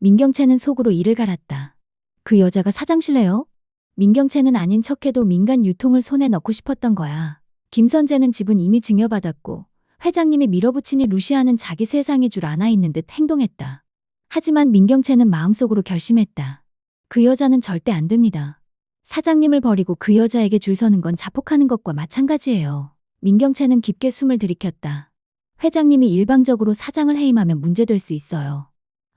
민경채는 속으로 이를 갈았다. 그 여자가 사장실래요? 민경채는 아닌 척해도 민간 유통을 손에 넣고 싶었던 거야. 김선재는 집은 이미 증여받았고 회장님이 밀어붙이니 루시아는 자기 세상의 줄 아나 있는 듯 행동했다. 하지만 민경채는 마음속으로 결심했다. 그 여자는 절대 안 됩니다. 사장님을 버리고 그 여자에게 줄 서는 건 자폭하는 것과 마찬가지예요. 민경채는 깊게 숨을 들이켰다. 회장님이 일방적으로 사장을 해임하면 문제될 수 있어요.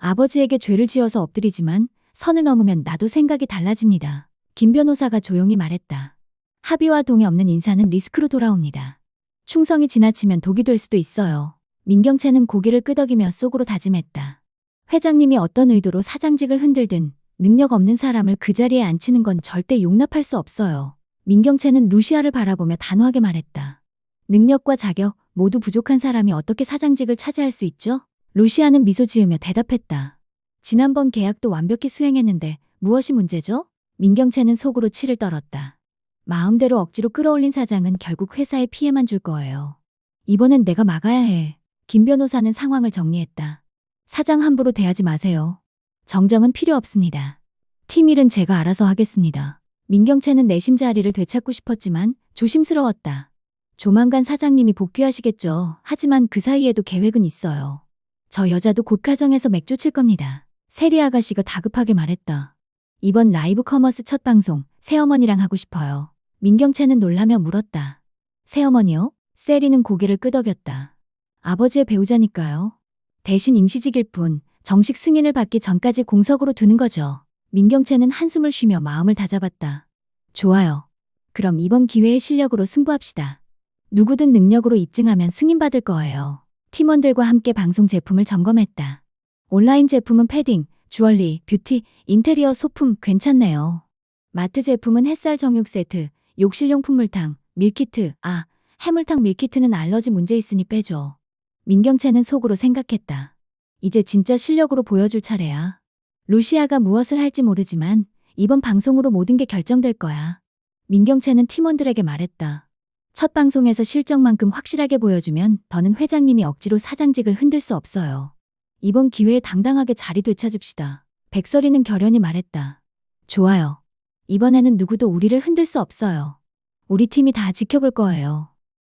아버지에게 죄를 지어서 엎드리지만 선을 넘으면 나도 생각이 달라집니다. 김 변호사가 조용히 말했다. 합의와 동의 없는 인사는 리스크로 돌아옵니다. 충성이 지나치면 독이 될 수도 있어요. 민경채는 고개를 끄덕이며 속으로 다짐했다. 회장님이 어떤 의도로 사장직을 흔들든 능력 없는 사람을 그 자리에 앉히는 건 절대 용납할 수 없어요. 민경채는 루시아를 바라보며 단호하게 말했다. 능력과 자격 모두 부족한 사람이 어떻게 사장직을 차지할 수 있죠? 루시아는 미소 지으며 대답했다. 지난번 계약도 완벽히 수행했는데 무엇이 문제죠? 민경채는 속으로 치를 떨었다. 마음대로 억지로 끌어올린 사장은 결국 회사에 피해만 줄 거예요. 이번엔 내가 막아야 해. 김 변호사는 상황을 정리했다. 사장 함부로 대하지 마세요. 정정은 필요 없습니다. 팀 일은 제가 알아서 하겠습니다. 민경채는 내심 자리를 되찾고 싶었지만 조심스러웠다. 조만간 사장님이 복귀하시겠죠. 하지만 그 사이에도 계획은 있어요. 저 여자도 곧 가정에서 맥주 칠 겁니다. 세리 아가씨가 다급하게 말했다. 이번 라이브 커머스 첫 방송, 새어머니랑 하고 싶어요. 민경채는 놀라며 물었다. 새어머니요? 세리는 고개를 끄덕였다. 아버지의 배우자니까요. 대신 임시직일 뿐, 정식 승인을 받기 전까지 공석으로 두는 거죠. 민경채는 한숨을 쉬며 마음을 다잡았다. 좋아요. 그럼 이번 기회의 실력으로 승부합시다. 누구든 능력으로 입증하면 승인받을 거예요. 팀원들과 함께 방송 제품을 점검했다. 온라인 제품은 패딩, 주얼리, 뷰티, 인테리어 소품 괜찮네요. 마트 제품은 햇살 정육 세트, 욕실용품 물탕, 밀키트, 아, 해물탕 밀키트는 알러지 문제 있으니 빼줘. 민경채는 속으로 생각했다. 이제 진짜 실력으로 보여줄 차례야. 루시아가 무엇을 할지 모르지만 이번 방송으로 모든 게 결정될 거야. 민경채는 팀원들에게 말했다. 첫 방송에서 실적만큼 확실하게 보여주면 더는 회장님이 억지로 사장직을 흔들 수 없어요. 이번 기회에 당당하게 자리 되찾읍시다. 백설이는 결연히 말했다. 좋아요. 이번에는 누구도 우리를 흔들 수 없어요. 우리 팀이 다 지켜볼 거예요.